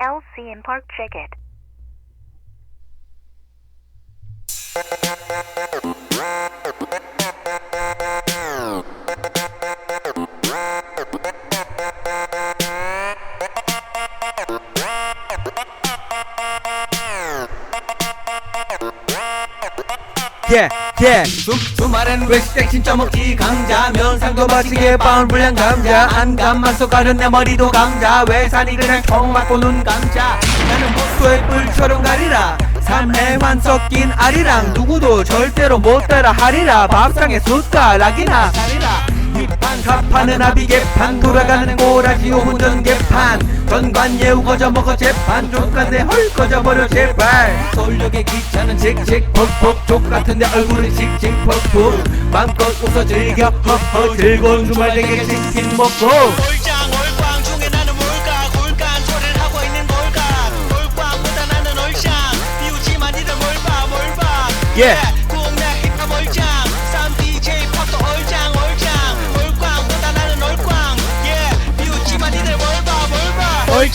LC and Park Ticket. Ticket. 예, 예. 주, 주말엔 외식 진짜 먹기 강자 면상도 맛있게 빵을 불량 감자 안감만 쏙가는 내 머리도 감자 외산이 그냥 총 맞고 눈 감자 나는 목소의 뿔처럼 가리라 삼해만 섞인 아리랑 누구도 절대로 못 따라 하리라 밥상에 숟가락이나 가리라 판 갑판은 아비 개판. 돌아가는 꼬라지 오후전 개판. 전관 예우 거저 먹어 재판. 족간데 헐 꺼져버려 제발. 솔력의 기차는 칙칙 퍽퍽. 족같은데 얼굴은 칙칙 퍽퍽. 맘껏 웃어 즐겨. 허허. 즐거운 주말 되게 치킨 먹고. 올장 올광 중에 나는 뭘까? 골간 소리를 하고 있는 걸까 올광보다 나는 올장 비우지만 니들 뭘봐? 뭘봐? 예. 국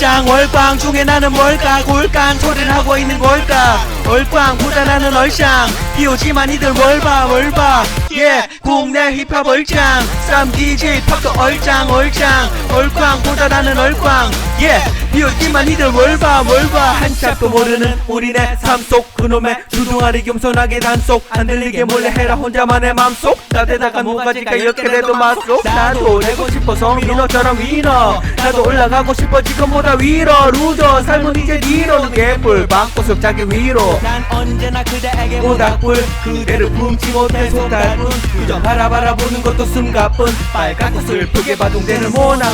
올장 올광 중에 나는 뭘까? 골간 소리를 하고 있는 걸까 올광보다 나는 얼짱 비오지만 니들 뭘봐 뭘봐 예 국내 힙합 얼짱. 쌈 DJ 팝도 얼짱 얼짱. 얼광보다 나는 얼광 예 비오지만 니들 뭘봐 뭘봐 한참도 모르는 우리네 삶 속 그놈의 주둥아리 겸손하게 단속. 안 들리게 몰래 해라 혼자만의 맘속. 나대다가 뭐가지가 이렇게 돼도 맛속 나도 되고 싶어서 민호처럼 위너 나도 올라가고 싶어 지금보다 위로. 루저 삶은 이제 뒤로. 개뿔 방구석 자기 위로 난 언제나 그대에게 모닥불 그대를 품지 못해 소달뿐. 그저 바라바라 보는 것도 숨가뿐 빨갛고 슬프게 바둥대는 올장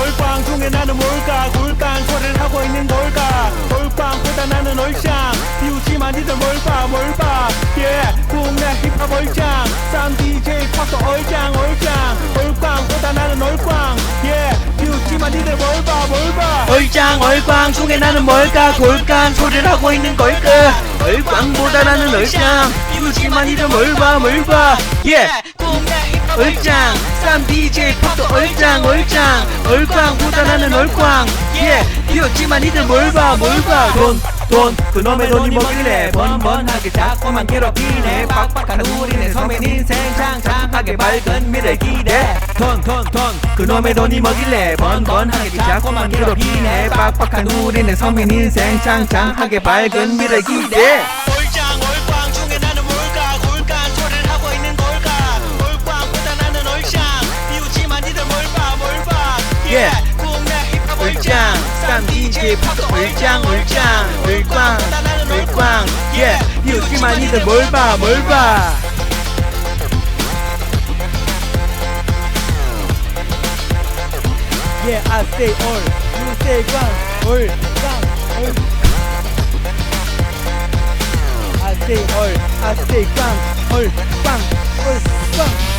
올광 중에 나는 뭘까? 골간 소리를 하고 있는 걸까? 올광보다 나는 얼짱. 비우지만 니들 뭘봐 뭘봐 예 국내 힙합 얼짱. 쌈 DJ 팝도 얼짱 얼짱 얼짱 얼광 중에 나는 뭘까? 골간 소리를 하고 있는 걸까? 얼광보다 나는 얼짱. 비우지만 니들 뭘봐 뭘봐 예. 얼짱. 쌈 DJ 팝도 얼짱 얼짱. 얼광보다 나는 얼광. 예. 비웃지만 니들 뭘봐 뭘봐 돈, 돈, 그놈의 돈이 뭐길래 번번하게 자꾸만 괴롭히네. 빡빡한 우리네 서민 인생 창창하게 밝은 미래 기대 돈, 돈, 돈, 그놈의 돈이 뭐길래 번번하게 자꾸만 괴롭히네. 빡빡한 우리네 서민 인생 창창하게 밝은 미래 기대 얼짱 얼광 중에 나는 뭘까? 골간 소리를 하고 있는 걸까? 얼광보다 나는 얼짱 비웃지만 니들 뭘봐 뭘봐 예 국내 힙합 얼짱 쌈 DJ 팝도 얼짱 얼광보다 나는 얼광 예. 비웃지만 니들 뭘 봐, 뭘 봐. Yeah, I say all, you say one, all, one, all. I say all, I say one, all, one, all, one.